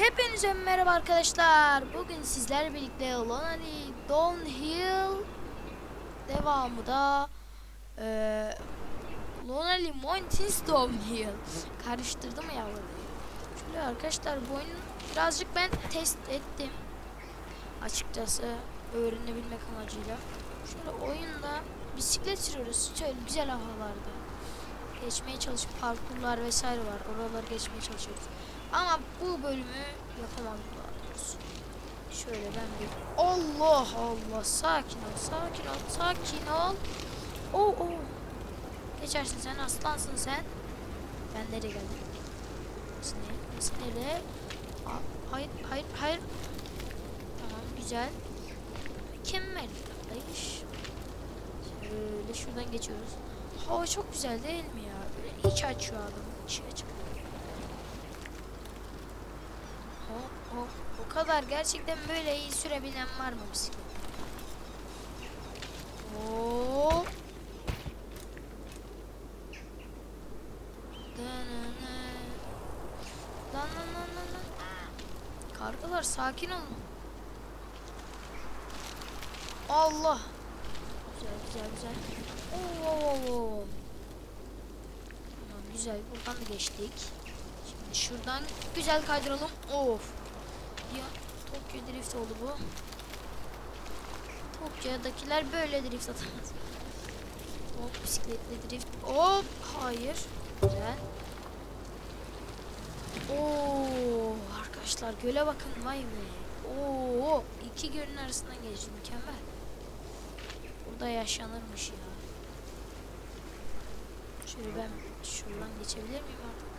Hepinize merhaba arkadaşlar. Bugün sizlerle birlikte Lonely Downhill devamı da eee Lonely Mountains Downhill karıştırdım ya. Şöyle arkadaşlar bu oyunu birazcık ben test ettim. Açıkçası öğrenebilmek amacıyla. Şöyle oyunda bisiklet sürüyoruz. Şöyle güzel havalarda. Geçmeye çalışıp parkurlar vesaire var. Oraları geçmeye çalışıyoruz. Ama bu bölümü yapamadım daha doğrusu. Şöyle ben bir Allah Allah sakin ol sakin ol sakin ol. Oo oo. Geçersin sen aslansın sen. Ben nereye geldim? Aa, hayır hayır hayır. Tamam güzel. Bir atlayış. Şöyle şuradan geçiyoruz. Hava çok güzel değil mi ya? Böyle iç açıyor adamı. içi açıyor. Hop hop. O kadar gerçekten böyle iyi sürebilen var mı bisiklet? Danana. Lan lan lan lan lan. Kargalar sakin olun. Allah. Güzel güzel güzel. Oo, oo, oo. Güzel buradan da geçtik. Şuradan güzel kaydıralım. Of. Ya Tokyo drift oldu bu. Tokyo'dakiler böyle drift atamaz. Hop bisikletli drift. Hop hayır. Güzel. Oo arkadaşlar göle bakın vay be. Oo iki gölün arasından geçti mükemmel. Burada yaşanırmış ya. Şöyle ben şuradan geçebilir miyim artık?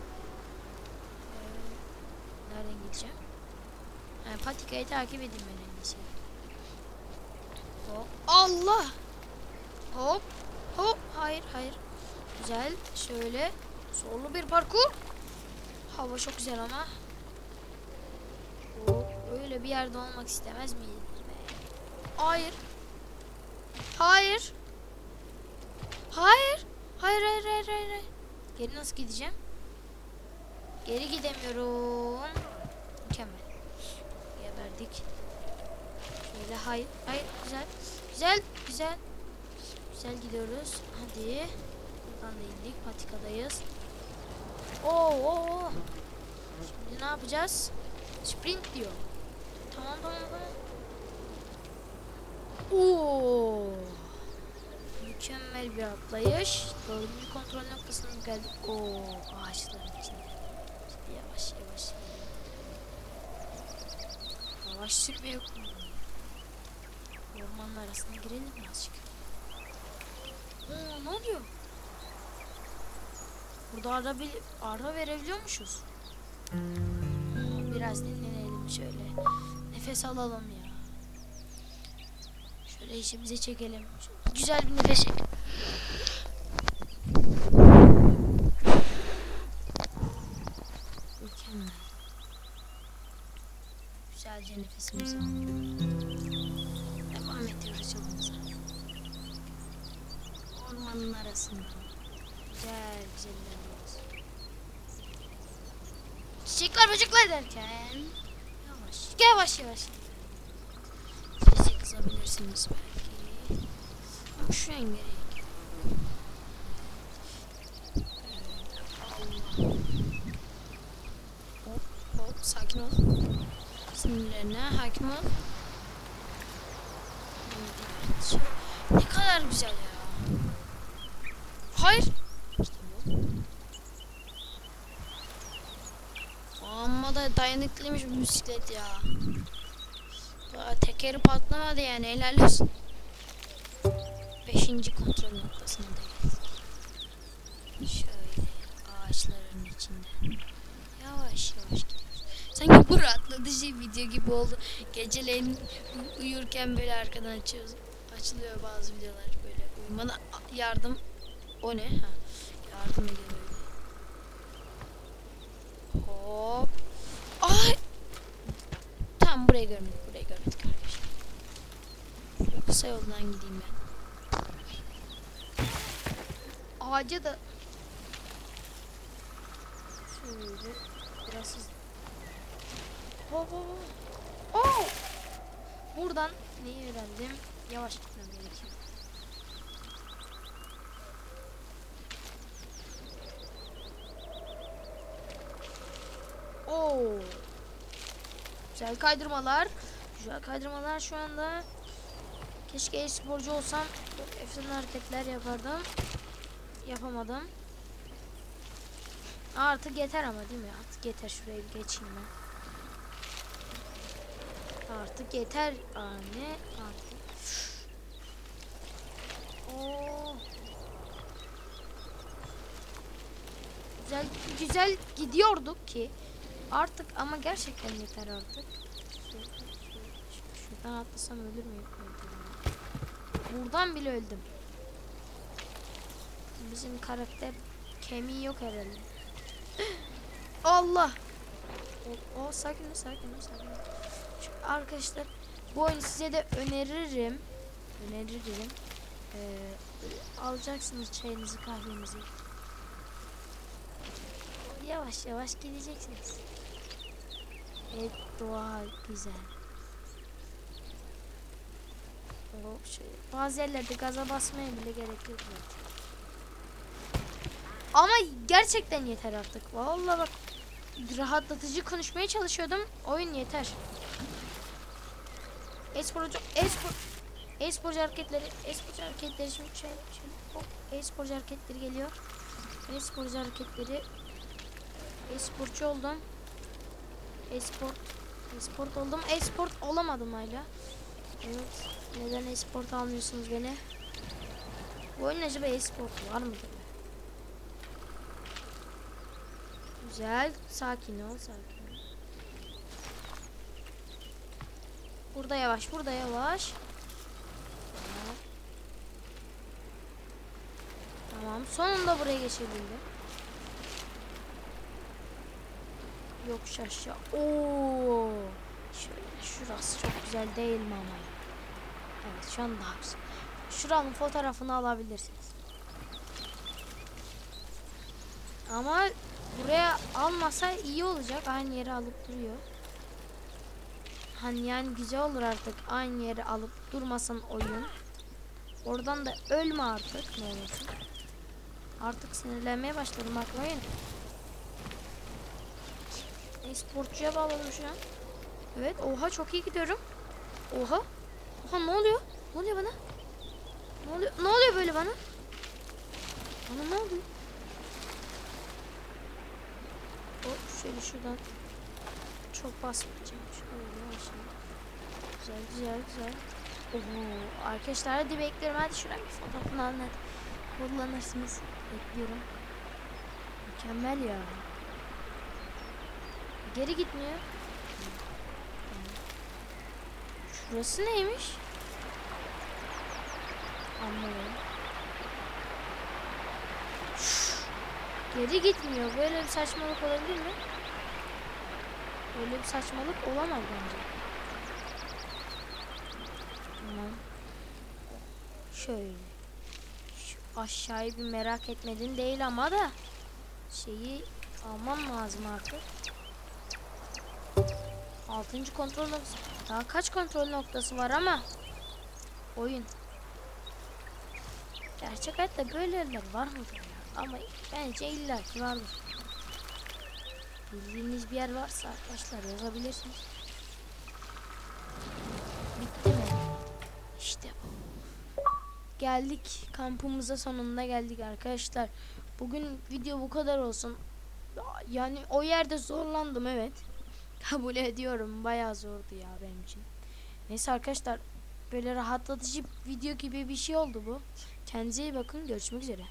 Nereden gideceğim? Yani patikayı takip edeyim ben en. Hop. Allah! Hop. Hop. Hayır hayır. Güzel. Şöyle. Zorlu bir parkur. Hava çok güzel ama. Hop. Öyle bir yerde olmak istemez? Hayır. Hayır. Hayır. Hayır hayır hayır hayır. hayır. Geri nasıl gideceğim? Geri gidemiyorum. Mükemmel. Geberdik. Şöyle hayır. Hayır güzel. Güzel güzel. Güzel gidiyoruz. Hadi. Buradan da indik. Patikadayız. Oo, oo. Şimdi ne yapacağız? Sprint diyor. Tamam tamam tamam. Oo. Mükemmel bir atlayış. Dördüncü kontrol noktasına geldik. Oo, ağaçların içinde. Yavaş yavaş. Yavaş sürme yok mu? Ormanın arasına girelim mi azıcık? Oo, ne oluyor? Burada ara, ara verebiliyormuşuz. Biraz dinlenelim şöyle. Nefes alalım ya. Şöyle işimize çekelim. Şöyle güzel bir nefes çek. Mükemmel. Güzelce nefesimizi alalım. Devam ediyoruz yolumuza. Ormanın arasında. Güzel güzel ilerliyoruz. Çiçekler böcekler derken yavaş yavaş yavaş. Sesi kısabilirsiniz belki. Ama şu engele Hop hop sakin ol. Sinirlerine hakim ol. Ne kadar güzel ya. Hayır. Amma da dayanıklıymış bu bisiklet ya. Vay, tekeri patlamadı yani helal olsun. Beşinci kontrol noktasına. Şöyle ağaçların içinden. Yavaş yavaş şey video gibi oldu. Geceleyin uyurken böyle arkadan açıyoruz. Açılıyor bazı videolar böyle. Uyumana yardım. O ne? Ha. Yardım ediyor böyle. Hop. Ay. Tam burayı görmedik. Burayı görmedik arkadaşlar. Şöyle kısa yoldan gideyim ben. Ağaca da şöyle biraz hızlı hop hop. Oh! Buradan neyi öğrendim? Yavaş gitmem gerekiyor. Oo. Güzel kaydırmalar. Güzel kaydırmalar şu anda. Keşke e-sporcu olsam çok efsane hareketler yapardım. Yapamadım. Artık yeter ama değil mi? Artık yeter şuraya geçeyim ben. Artık yeter anne. Artık. Oo. Güzel güzel gidiyorduk ki. Artık ama gerçekten yeter artık. Şuradan atlasam ölür müyüm? Buradan bile öldüm. Bizim karakter kemiği yok herhalde. Allah. O, o sakin sakin sakin Arkadaşlar bu oyunu size de öneririm. Öneririm. Ee, alacaksınız çayınızı kahvenizi. Yavaş yavaş gideceksiniz. Evet doğa güzel. Hop şey. Bazı yerlerde gaza basmaya bile gerek yok. Ama gerçekten yeter artık. Vallahi bak rahatlatıcı konuşmaya çalışıyordum. Oyun yeter. Esporcu espor e-sporcu hareketleri e-sporcu hareketleri şimdi şöyle şöyle hop e-sporcu hareketleri geliyor. E-sporcu hareketleri e-sporcu oldum. E-sport e-sport oldum. E-sport olamadım hala. Evet. Neden e-sport almıyorsunuz beni? Bu oyun acaba e-sport var mıdır? Güzel. Sakin ol, sakin ol. Burada yavaş, burada yavaş. Tamam. Sonunda buraya geçebildim. Yokuş aşağı. Oo. Şöyle şurası çok güzel değil mi ama? Evet şu an daha güzel. Şuranın fotoğrafını alabilirsiniz. Ama buraya almasa iyi olacak. Aynı yere alıp duruyor. Hani yani güzel olur artık. Aynı yere alıp durmasın oyun. Oradan da ölme artık olursun. Artık sinirlenmeye başladım bakmayın. E-sportçuya bağladım şu an. Evet oha çok iyi gidiyorum. Oha. Oha ne oluyor? Ne oluyor bana? Ne oluyor? Ne oluyor böyle bana? Bana ne oluyor? Hop şöyle şuradan çok basmayacağım. Şöyle. Güzel güzel güzel. Oho arkadaşlar hadi bekliyorum. Hadi şuradan bir fotoğrafını hadi. Kullanırsınız. Bekliyorum. Mükemmel ya. Geri gitmiyor. Şurası neymiş? Anlamadım. Geri gitmiyor. Böyle bir saçmalık olabilir mi? Böyle bir saçmalık olamaz bence. Tamam. Şöyle. Şu aşağıyı bir merak etmedin değil ama da şeyi almam lazım artık. Altıncı kontrol noktası. Daha kaç kontrol noktası var ama oyun. Gerçek hayatta böyle yerler var mıdır? Ama bence illaki vardır. Bildiğiniz bir yer varsa arkadaşlar yazabilirsiniz. Bitti mi? İşte bu. Geldik kampımıza sonunda geldik arkadaşlar. Bugün video bu kadar olsun. Yani o yerde zorlandım evet. Kabul ediyorum. Bayağı zordu ya benim için. Neyse arkadaşlar böyle rahatlatıcı video gibi bir şey oldu bu. Kendinize iyi bakın. Görüşmek üzere.